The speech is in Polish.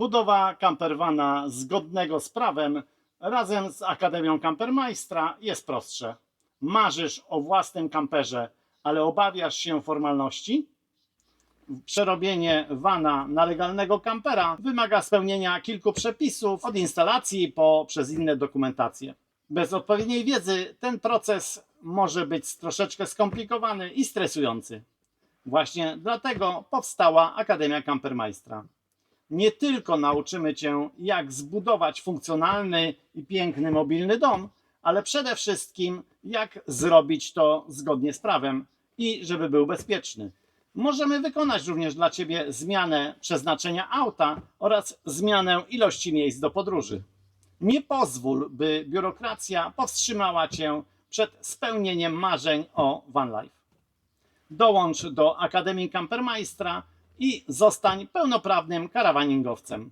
Budowa campervana zgodnego z prawem razem z Akademią Campermajstra jest prostsze. Marzysz o własnym kamperze, ale obawiasz się formalności? Przerobienie vana na legalnego kampera wymaga spełnienia kilku przepisów od instalacji po przez inne dokumentacje. Bez odpowiedniej wiedzy ten proces może być troszeczkę skomplikowany i stresujący. Właśnie dlatego powstała Akademia Campermajstra. Nie tylko nauczymy Cię, jak zbudować funkcjonalny i piękny mobilny dom, ale przede wszystkim, jak zrobić to zgodnie z prawem i żeby był bezpieczny. Możemy wykonać również dla Ciebie zmianę przeznaczenia auta oraz zmianę ilości miejsc do podróży. Nie pozwól, by biurokracja powstrzymała Cię przed spełnieniem marzeń o van life. Dołącz do Akademii Campermajstra i zostań pełnoprawnym karawaningowcem.